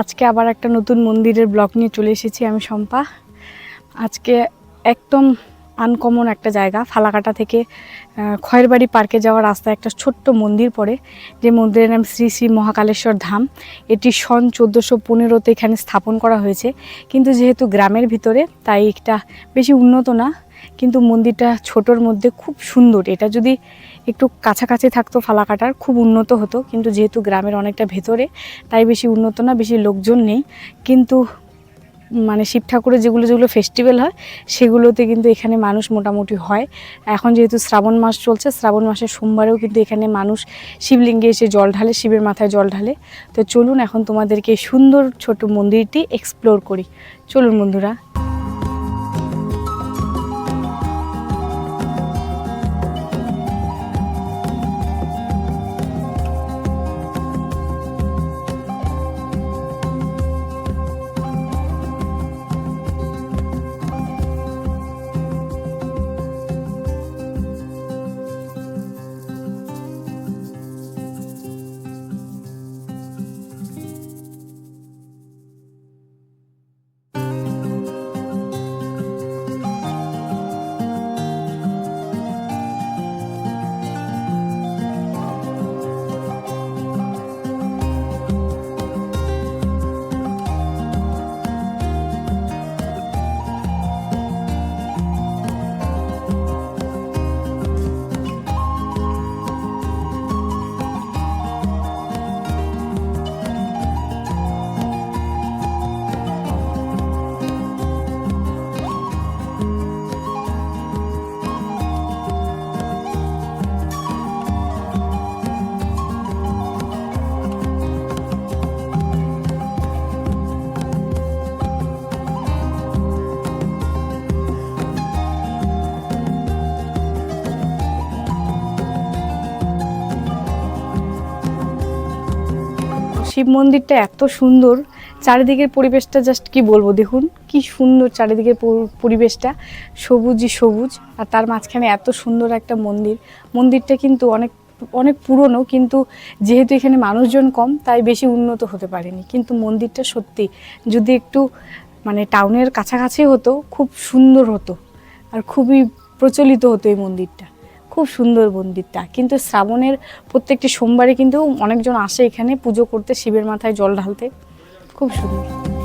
আজকে আবার একটা নতুন মন্দিরের ব্লগ নিয়ে চলে এসেছি আমি শম্পা। আজকে একদম আনকমন একটা জায়গা, ফালাকাটা থেকে খয়েরবাড়ি পার্কে যাওয়ার রাস্তায় একটা ছোট্ট মন্দির পড়ে, যে মন্দিরের নাম শ্রী শ্রী মহাকালেশ্বর ধাম। এটি সন চোদ্দোশো পনেরোতে এখানে স্থাপন করা হয়েছে, কিন্তু যেহেতু গ্রামের ভিতরে, তাই এটা বেশি উন্নত না। কিন্তু মন্দিরটা ছোটোর মধ্যে খুব সুন্দর। এটা যদি একটু কাছাকাছি থাকতো ফালাকাটার, খুব উন্নত হতো। কিন্তু যেহেতু গ্রামের অনেকটা ভেতরে, তাই বেশি উন্নত না, বেশি লোকজন নেই। কিন্তু মানে শিব ঠাকুরের যেগুলো যেগুলো ফেস্টিভ্যাল হয়, সেগুলোতে কিন্তু এখানে মানুষ মোটামুটি হয়। এখন যেহেতু শ্রাবণ মাস চলছে, শ্রাবণ মাসের সোমবারেও কিন্তু এখানে মানুষ শিবলিঙ্গে এসে জল ঢালে, শিবের মাথায় জল ঢালে। তো চলুন, এখন তোমাদেরকে সুন্দর ছোট মন্দিরটি এক্সপ্লোর করি। চলুন বন্ধুরা শিব মন্দিরটা এত সুন্দর। চারিদিকের পরিবেশটা জাস্ট কি বলব দেখুন, কি সুন্দর চারিদিকের পরিবেশটা। সবুজই সবুজ, আর তার মাঝখানে এত সুন্দর একটা মন্দির। মন্দিরটা কিন্তু অনেক অনেক পুরনো কিন্তু যেহেতু এখানে মানুষজন কম, তাই বেশি উন্নত হতে পারেনি। কিন্তু মন্দিরটা সত্যি, যদি একটু মানে টাউনের কাছাকাছি হতো, খুব সুন্দর হতো, আর খুবই প্রচলিত হতো এই মন্দিরটা। খুব সুন্দর মন্দিরটা। কিন্তু শ্রাবণের প্রত্যেকটি সোমবারে কিন্তু অনেকজন আসে এখানে, পুজো করতে, শিবের মাথায় জল ঢালতে। খুব সুন্দর।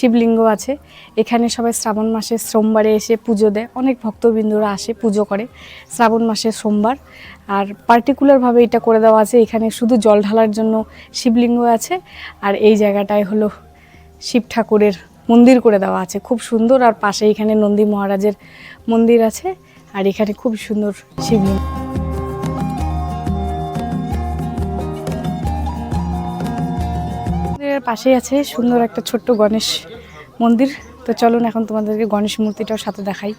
শিবলিঙ্গ আছে। এখানে সবাই শ্রাবণ মাসে সোমবারে এসে পুজো দেয়। অনেক ভক্তবৃন্দরা আসে পুজো করে শ্রাবণ মাসে সোমবার। আর পার্টিকুলারভাবে এটা করে দেওয়া আছে, এখানে শুধু জল ঢালার জন্য শিবলিঙ্গ আছে। আর এই জায়গাটায় হলো শিব ঠাকুরের মন্দির করে দেওয়া আছে। খুব সুন্দর। আর পাশে এখানে নন্দী মহারাজের মন্দির আছে। আর এখানে খুব সুন্দর শিবলিঙ্গ। মন্দিরের পাশেই আছে সুন্দর একটা ছোট্ট গণেশ মন্দির। তো চলুন এখন তোমাদেরকে গণেশ মূর্তিটাও সাথে দেখাই।